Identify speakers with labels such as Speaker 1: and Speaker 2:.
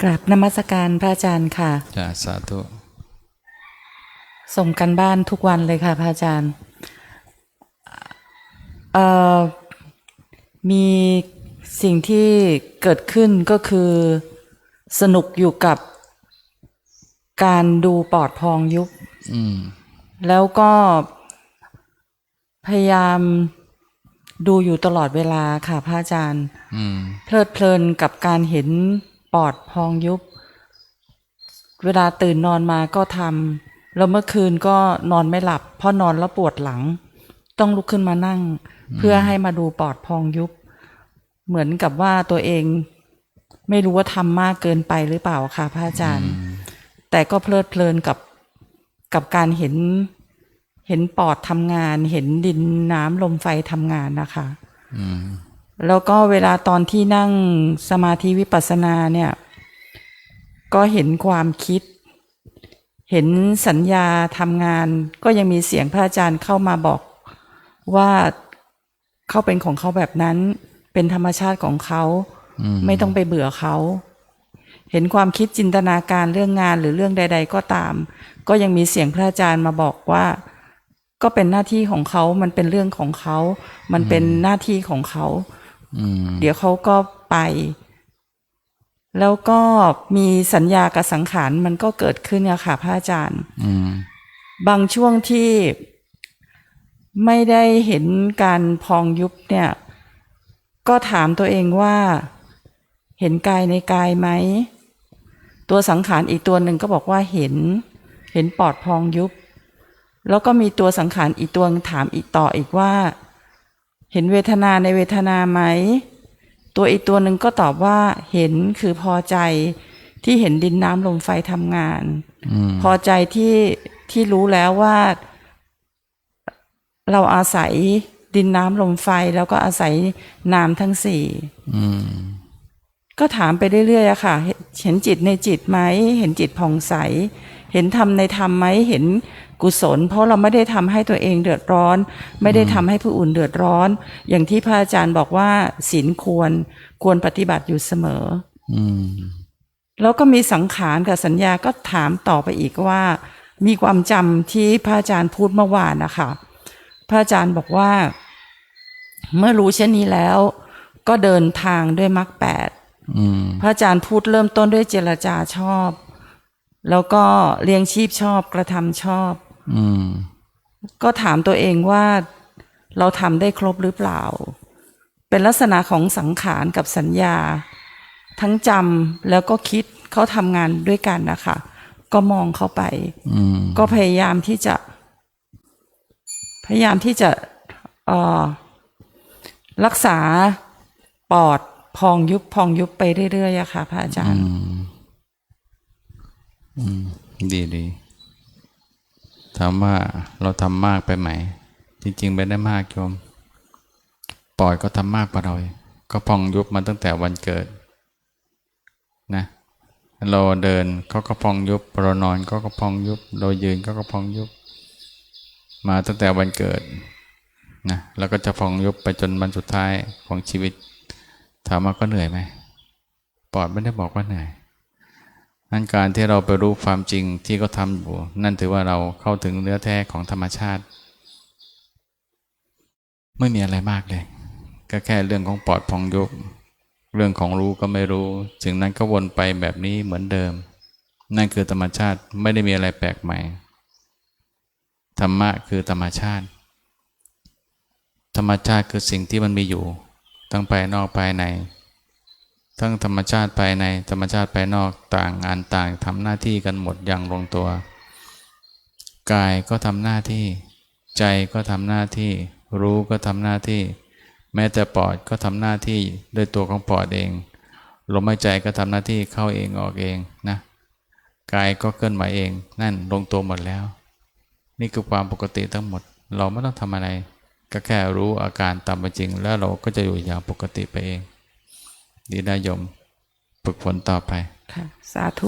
Speaker 1: กราบนมัสการพระอาจารย์ค่ะ
Speaker 2: จ้าสาธุ
Speaker 1: ส่งกันบ้านทุกวันเลยค่ะพระอาจารย์เอ่อมีสิ่งที่เกิดขึ้นก็คือสนุกอยู่กับการดูปอดพองยุบ
Speaker 2: อืม
Speaker 1: แล้วก็พยายามดูอยู่ตลอดเวลาค่ะพระอาจารย์
Speaker 2: อืม
Speaker 1: เพลิดเพลินกับการเห็น ปอดพองยุบ เวลาตื่นนอนมาก็ทำแล้วเมื่อคืนก็นอนไม่หลับเพราะนอนแล้วปวดหลัง ต้องลุกขึ้นมานั่ง เพื่อให้มาดูปอดพองยุบ เหมือนกับว่าตัวเองไม่รู้ว่าทำมากเกินไปหรือเปล่าค่ะพระอาจารย์ แต่ก็เพลิดเพลินกับกับการเห็นเห็นปอดทำงาน เห็นดินน้ำลมไฟทำงานนะคะ
Speaker 2: อืม
Speaker 1: แล้วก็เวลาตอนที่นั่งสมาธิวิปัสสนาเนี่ย ก็เห็นความคิด เห็นสัญญาทำงาน ก็ยังมีเสียงพระอาจารย์เข้ามาบอกว่าเขาเป็นของเขาแบบนั้น เป็นธรรมชาติของเขา
Speaker 2: อืม
Speaker 1: ไม่ต้องไปเบื่อเขา เห็นความคิดจินตนาการเรื่องงานหรือเรื่องใด ๆ ก็ตาม ก็ยังมีเสียงพระอาจารย์มาบอกว่าก็เป็นหน้าที่ของเขา มันเป็นเรื่องของเขา มันเป็นหน้าที่ของเขา
Speaker 2: อืม
Speaker 1: เดี๋ยวเขาก็ไป แล้วก็มีสัญญากับสังขารมันก็เกิดขึ้นอะค่ะพระอาจารย์
Speaker 2: อืม
Speaker 1: บางช่วงที่ไม่ได้เห็นการพองยุบเนี่ย ก็ถามตัวเองว่า เห็นกายในกายไหม ตัวสังขารอีกตัวหนึ่งก็บอกว่าเห็น เห็นปอดพองยุบ แล้วก็มีตัวสังขารอีกตัวหนึ่งถามอีกต่ออีกว่า เห็นเวทนาในเวทนาไหม ตัวอีกตัวหนึ่งก็ตอบว่า เห็นคือพอใจที่เห็นดินน้ำลมไฟทำงาน
Speaker 2: อืม
Speaker 1: พอใจที่ที่รู้แล้วว่า เราอาศัยดินน้ำลมไฟแล้วก็อาศัยนามทั้งสี่
Speaker 2: อืม
Speaker 1: ก็ถามไปเรื่อยๆอะค่ะเห็นเห็นจิตในจิตไหม เห็นจิตผ่องใส เห็นธรรมในธรรมไหมเห็นกุศล เพราะเราไม่ได้ทำให้ตัวเองเดือดร้อน ไม่ได้ทำให้ผู้อื่นเดือดร้อน อย่างที่พระอาจารย์บอกว่าศีลควรควรปฏิบัติอยู่เสมอ
Speaker 2: อืม
Speaker 1: แล้วก็มีสังขารกับสัญญาก็ถามต่อไปอีกว่า มีความจำที่พระอาจารย์พูดเมื่อวานนะคะพระอาจารย์บอกว่า เมื่อรู้เช่นนี้แล้ว ก็เดินทางด้วยมรรคแปด
Speaker 2: อืม
Speaker 1: พระอาจารย์พูดเริ่มต้นด้วยเจรจาชอบ แล้วก็เลี้ยงชีพชอบกระทำชอบ
Speaker 2: อืม
Speaker 1: ก็ถามตัวเองว่าเราทำได้ครบหรือเปล่า เป็นลักษณะของสังขารกับสัญญา ทั้งจำแล้วก็คิดเขาทำงานด้วยกันนะคะก็มองเข้าไป
Speaker 2: อืม
Speaker 1: ก็พยายามที่จะ พยายามที่จะเอ่อรักษาปอดพองยุบพองยุบไปเรื่อยๆอะค่ะ พระอาจารย์
Speaker 2: อืมอืม ดีดีถามว่าเราทำมากไปไหม จริง ๆไม่ได้มากโยมปล่อยก็ทำมากกว่าเราอีกก็พองยุบมาตั้งแต่วันเกิดนะเราเดินเขาก็พองยุบเรานอนเขาก็พองยุบ เรายืนเขาก็พองยุบ มาตั้งแต่วันเกิดนะแล้วก็จะพองยุบไปจนวันสุดท้ายของชีวิต ถามว่าก็เหนื่อยไหมปอดไม่ได้บอกว่าเหนื่อย นั่นการที่เราไปรู้ความจริงที่เขาทำอยู่ นั่นถือว่าเราเข้าถึงเนื้อแท้ของธรรมชาติ ไม่มีอะไรมากเลย ก็แค่เรื่องของปอดพองยุบเรื่องของรู้ก็ไม่รู้สิ่งนั้นก็วนไปแบบนี้เหมือนเดิม นั่นคือธรรมชาติไม่ได้มีอะไรแปลกใหม่ ธรรมะคือธรรมชาติ ธรรมชาติคือสิ่งที่มันมีอยู่ ทั้งภายนอกภายใน ทั้งธรรมชาติภายในธรรมชาติภายนอกต่างอันต่างทำหน้าที่กันหมดอย่างลงตัว กายก็ทำหน้าที่ ใจก็ทำหน้าที่ รู้ก็ทำหน้าที่ แม้แต่ปอดก็ทำหน้าที่ด้วยตัวของปอดเองลมหายใจก็ทำหน้าที่เข้าเองออกเองนะกายก็เคลื่อนไหวเอง นั่นลงตัวหมดแล้ว นี่คือความปกติทั้งหมด เราไม่ต้องทำอะไร ก็แค่รู้อาการตามเป็นจริง แล้วเราก็จะอยู่อย่างปกติไปเอง ดีได้ยมฝึกฝนต่อไป
Speaker 1: ค่ะ สาธุ